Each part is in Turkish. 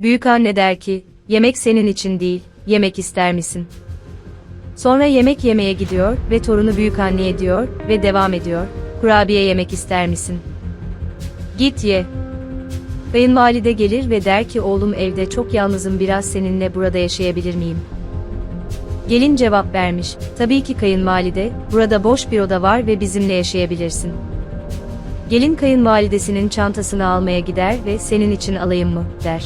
Büyük anne der ki, yemek senin için değil, yemek ister misin? Sonra yemek yemeye gidiyor ve torunu büyük anneye diyor ve devam ediyor. Kurabiye yemek ister misin? Git ye. Kayınvalide gelir ve der ki oğlum evde çok yalnızım biraz seninle burada yaşayabilir miyim? Gelin cevap vermiş. Tabii ki kayınvalide, burada boş bir oda var ve bizimle yaşayabilirsin. Gelin kayınvalidesinin çantasını almaya gider ve senin için alayım mı, der.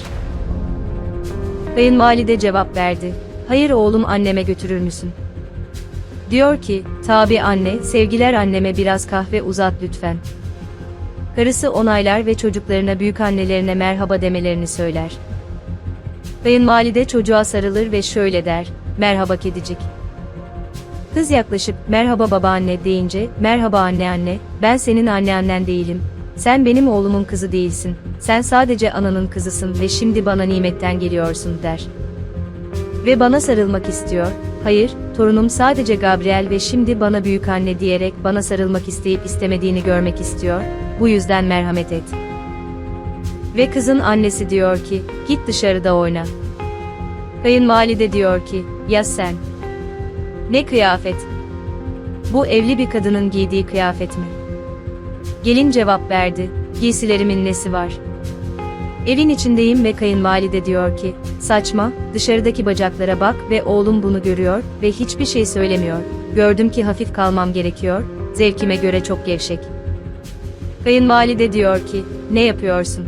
Kayınvalide cevap verdi. Hayır oğlum anneme götürür müsün? Diyor ki, tabi anne, sevgiler anneme biraz kahve uzat lütfen. Karısı onaylar ve çocuklarına büyük annelerine merhaba demelerini söyler. Kayınvalide çocuğa sarılır ve şöyle der, merhaba kedicik. Kız yaklaşıp merhaba babaanne deyince, merhaba anne anne, ben senin anneannen değilim. Sen benim oğlumun kızı değilsin. Sen sadece ananın kızısın ve şimdi bana nimetten geliyorsun der. Ve bana sarılmak istiyor. Hayır, torunum sadece Gabriel ve şimdi bana büyük anne diyerek bana sarılmak isteyip istemediğini görmek istiyor. Bu yüzden merhamet et. Ve kızın annesi diyor ki, git dışarıda oyna. Kayınvalide diyor ki, ya sen? Ne kıyafet? Bu evli bir kadının giydiği kıyafet mi? Gelin cevap verdi, giysilerimin nesi var? Evin içindeyim ve kayınvalide diyor ki, saçma, dışarıdaki bacaklara bak ve oğlum bunu görüyor ve hiçbir şey söylemiyor. Gördüm ki hafif kalmam gerekiyor, zevkime göre çok gevşek. Kayınvalide diyor ki, ne yapıyorsun?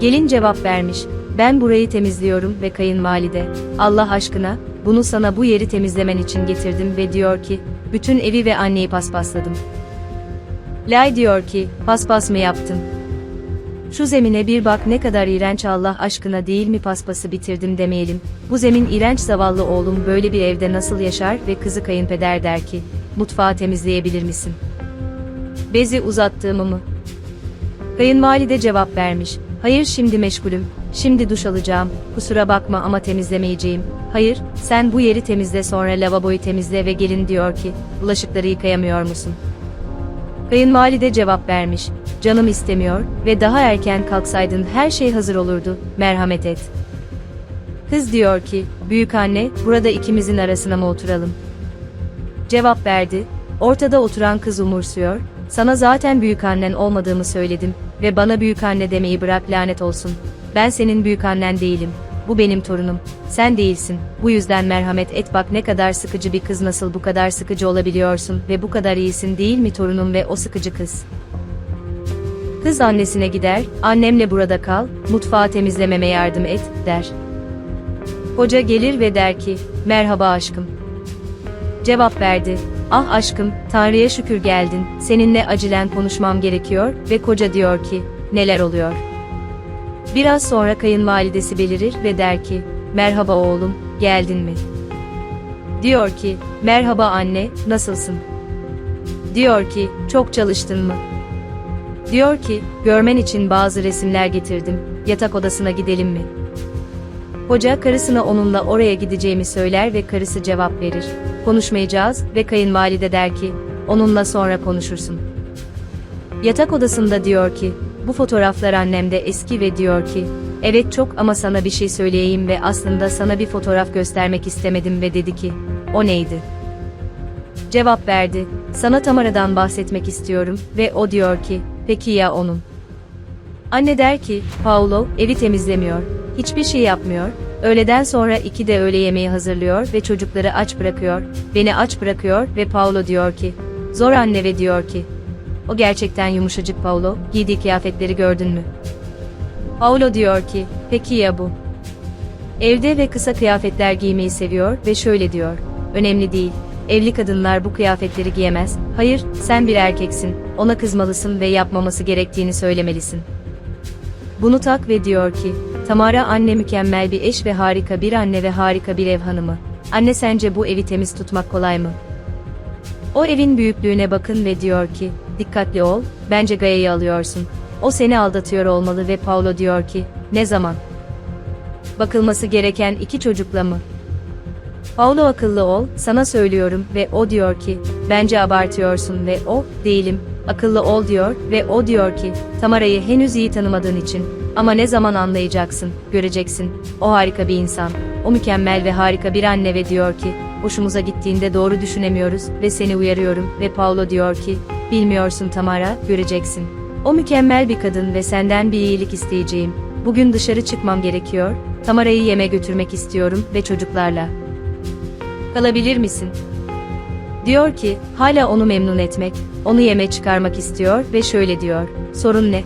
Gelin cevap vermiş, ben burayı temizliyorum ve kayınvalide, Allah aşkına, bunu sana bu yeri temizlemen için getirdim ve diyor ki, bütün evi ve anneyi paspasladım. Lay diyor ki, paspas mı yaptın? Şu zemine bir bak ne kadar iğrenç Allah aşkına değil mi paspası bitirdim demeyelim. Bu zemin iğrenç zavallı oğlum böyle bir evde nasıl yaşar ve kızı kayınpeder der ki, mutfağı temizleyebilir misin? Bezi uzattığımı mı? Kayınvalide cevap vermiş, hayır şimdi meşgulüm, şimdi duş alacağım, kusura bakma ama temizlemeyeceğim. Hayır, sen bu yeri temizle sonra lavaboyu temizle ve gelin diyor ki, bulaşıkları yıkayamıyor musun? Kayınvalide cevap vermiş, canım istemiyor ve daha erken kalksaydın her şey hazır olurdu, merhamet et. Kız diyor ki, büyük anne, burada ikimizin arasına mı oturalım? Cevap verdi, ortada oturan kız umursuyor, sana zaten büyük annen olmadığımı söyledim ve bana büyük anne demeyi bırak lanet olsun. Ben senin büyük annen değilim. Bu benim torunum. Sen değilsin. Bu yüzden merhamet et bak ne kadar sıkıcı bir kız nasıl bu kadar sıkıcı olabiliyorsun ve bu kadar iyisin değil mi torunum ve o sıkıcı kız. Kız annesine gider, annemle burada kal, mutfağı temizlememe yardım et, der. Hoca gelir ve der ki, merhaba aşkım. Cevap verdi, ah aşkım, Tanrı'ya şükür geldin, seninle acilen konuşmam gerekiyor ve koca diyor ki, neler oluyor? Biraz sonra kayınvalidesi belirir ve der ki, merhaba oğlum, geldin mi? Diyor ki, merhaba anne, nasılsın? Diyor ki, çok çalıştın mı? Diyor ki, görmen için bazı resimler getirdim, yatak odasına gidelim mi? Hoca karısına onunla oraya gideceğimi söyler ve karısı cevap verir. Konuşmayacağız ve kayınvalide der ki, onunla sonra konuşursun. Yatak odasında diyor ki, bu fotoğraflar annemde eski ve diyor ki, evet çok ama sana bir şey söyleyeyim ve aslında sana bir fotoğraf göstermek istemedim ve dedi ki, o neydi? Cevap verdi, sana Tamara'dan bahsetmek istiyorum ve o diyor ki, peki ya onun? Anne der ki, Paulo, evi temizlemiyor, hiçbir şey yapmıyor, öğleden sonra iki de öğle yemeği hazırlıyor ve çocukları aç bırakıyor, beni aç bırakıyor ve Paulo diyor ki, zor anne ve diyor ki, o gerçekten yumuşacık Paulo, giydiği kıyafetleri gördün mü? Paulo diyor ki, peki ya bu? Evde ve kısa kıyafetler giymeyi seviyor ve şöyle diyor, önemli değil, evli kadınlar bu kıyafetleri giyemez, hayır, sen bir erkeksin, ona kızmalısın ve yapmaması gerektiğini söylemelisin. Bunu tak ve diyor ki, Tamara anne mükemmel bir eş ve harika bir anne ve harika bir ev hanımı. Anne sence bu evi temiz tutmak kolay mı? O evin büyüklüğüne bakın ve diyor ki, dikkatli ol, bence Gaya'yı alıyorsun. O seni aldatıyor olmalı ve Paulo diyor ki, ne zaman? Bakılması gereken iki çocukla mı? Paulo akıllı ol, sana söylüyorum ve o diyor ki, bence abartıyorsun ve o, değilim, akıllı ol diyor ve o diyor ki, Tamara'yı henüz iyi tanımadığın için, Ama ne zaman anlayacaksın, göreceksin. O harika bir insan. O mükemmel ve harika bir anne ve diyor ki, hoşumuza gittiğinde doğru düşünemiyoruz ve seni uyarıyorum ve Paulo diyor ki, bilmiyorsun Tamara, göreceksin. O mükemmel bir kadın ve senden bir iyilik isteyeceğim. Bugün dışarı çıkmam gerekiyor. Tamara'yı yeme götürmek istiyorum ve çocuklarla. Kalabilir misin? Diyor ki, hala onu memnun etmek, onu yeme çıkarmak istiyor ve şöyle diyor, sorun ne?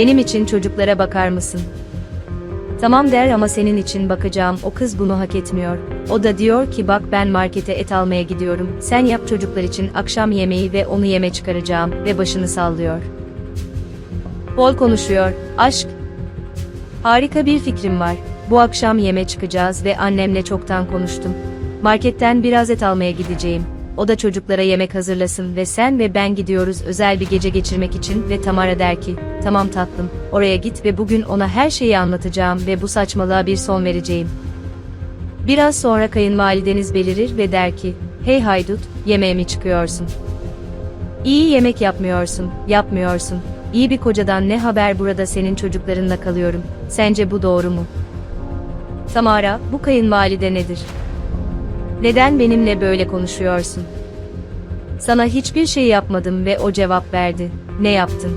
Benim için çocuklara bakar mısın? Tamam der ama senin için bakacağım, o kız bunu hak etmiyor. O da diyor ki bak ben markete et almaya gidiyorum, sen yap çocuklar için akşam yemeği ve onu yeme çıkaracağım ve başını sallıyor. Paul konuşuyor, aşk. Harika bir fikrim var. Bu akşam yeme çıkacağız ve annemle çoktan konuştum. Marketten biraz et almaya gideceğim. O da çocuklara yemek hazırlasın ve sen ve ben gidiyoruz özel bir gece geçirmek için ve Tamara der ki, tamam tatlım, oraya git ve bugün ona her şeyi anlatacağım ve bu saçmalığa bir son vereceğim. Biraz sonra kayınvalideniz belirir ve der ki, hey haydut, yemeğe mi çıkıyorsun? İyi yemek yapmıyorsun, yapmıyorsun. İyi bir kocadan ne haber burada senin çocuklarınla kalıyorum. Sence bu doğru mu? Tamara, bu kayınvalide nedir? Neden benimle böyle konuşuyorsun? Sana hiçbir şey yapmadım ve o cevap verdi. Ne yaptın?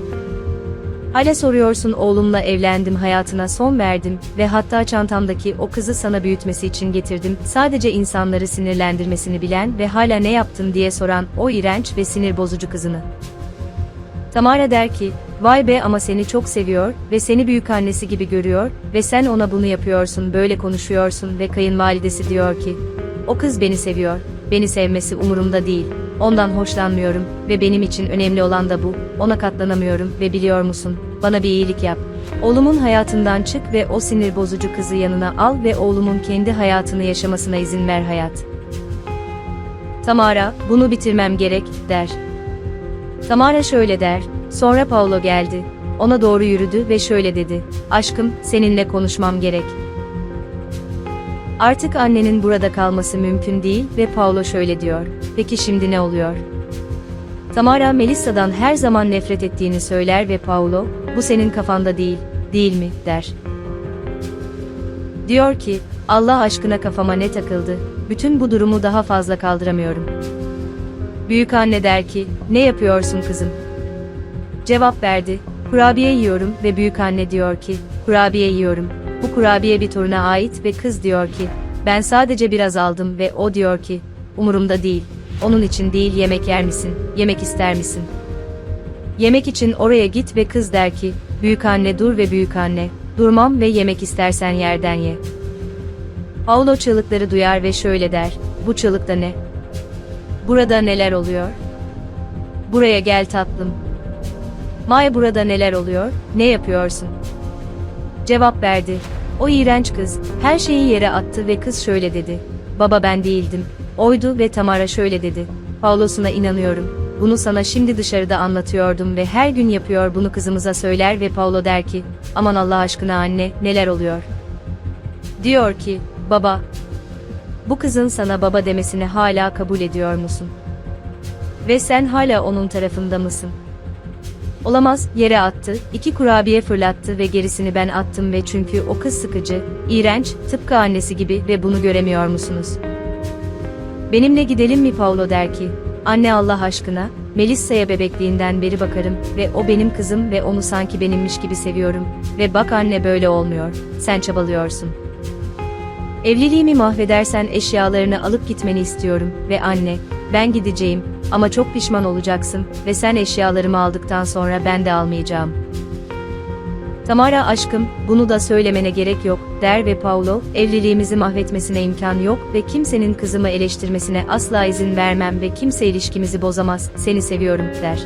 Hala soruyorsun oğlumla evlendim hayatına son verdim ve hatta çantamdaki o kızı sana büyütmesi için getirdim. Sadece insanları sinirlendirmesini bilen ve hala ne yaptın diye soran o iğrenç ve sinir bozucu kızını. Tamara der ki, vay be ama seni çok seviyor ve seni büyük annesi gibi görüyor ve sen ona bunu yapıyorsun böyle konuşuyorsun ve kayınvalidesi diyor ki, o kız beni seviyor, beni sevmesi umurumda değil, ondan hoşlanmıyorum ve benim için önemli olan da bu, ona katlanamıyorum ve biliyor musun, bana bir iyilik yap. Oğlumun hayatından çık ve o sinir bozucu kızı yanına al ve oğlumun kendi hayatını yaşamasına izin ver hayat. Tamara, bunu bitirmem gerek, der. Tamara şöyle der, sonra Paulo geldi. Ona doğru yürüdü ve şöyle dedi, aşkım, seninle konuşmam gerek. Artık annenin burada kalması mümkün değil ve Paulo şöyle diyor, peki şimdi ne oluyor? Tamara Melissa'dan her zaman nefret ettiğini söyler ve Paulo, bu senin kafanda değil, değil mi, der. Diyor ki, Allah aşkına kafama ne takıldı, bütün bu durumu daha fazla kaldıramıyorum. Büyük anne der ki, ne yapıyorsun kızım? Cevap verdi, kurabiye yiyorum ve büyük anne diyor ki, kurabiye yiyorum. Bu kurabiye bir toruna ait ve kız diyor ki, ben sadece biraz aldım ve o diyor ki, umurumda değil. Onun için değil yemek yer misin, yemek ister misin? Yemek için oraya git ve kız der ki, büyük anne dur ve büyük anne, durmam ve yemek istersen yerden ye. Paulo çığlıkları duyar ve şöyle der, bu çığlık da ne? Burada neler oluyor? Buraya gel tatlım. May burada neler oluyor, ne yapıyorsun? Cevap verdi. O iğrenç kız, her şeyi yere attı ve kız şöyle dedi. Baba ben değildim. Oydu ve Tamara şöyle dedi. Paulos'una inanıyorum. Bunu sana şimdi dışarıda anlatıyordum ve her gün yapıyor bunu kızımıza söyler ve Paulo der ki, aman Allah aşkına anne, neler oluyor? Diyor ki, baba, bu kızın sana baba demesini hala kabul ediyor musun? Ve sen hala onun tarafında mısın? Olamaz, yere attı, iki kurabiye fırlattı ve gerisini ben attım ve çünkü o kız sıkıcı, iğrenç, tıpkı annesi gibi ve bunu göremiyor musunuz? Benimle gidelim mi Paulo der ki, anne Allah aşkına, Melissa'ya bebekliğinden beri bakarım ve o benim kızım ve onu sanki benimmiş gibi seviyorum ve bak anne böyle olmuyor, sen çabalıyorsun. Evliliğimi mahvedersen eşyalarını alıp gitmeni istiyorum ve anne, ben gideceğim ama çok pişman olacaksın ve sen eşyalarımı aldıktan sonra ben de almayacağım. Tamara aşkım, bunu da söylemene gerek yok, der ve Paulo, evliliğimizi mahvetmesine imkan yok ve kimsenin kızımı eleştirmesine asla izin vermem ve kimse ilişkimizi bozamaz, seni seviyorum, der.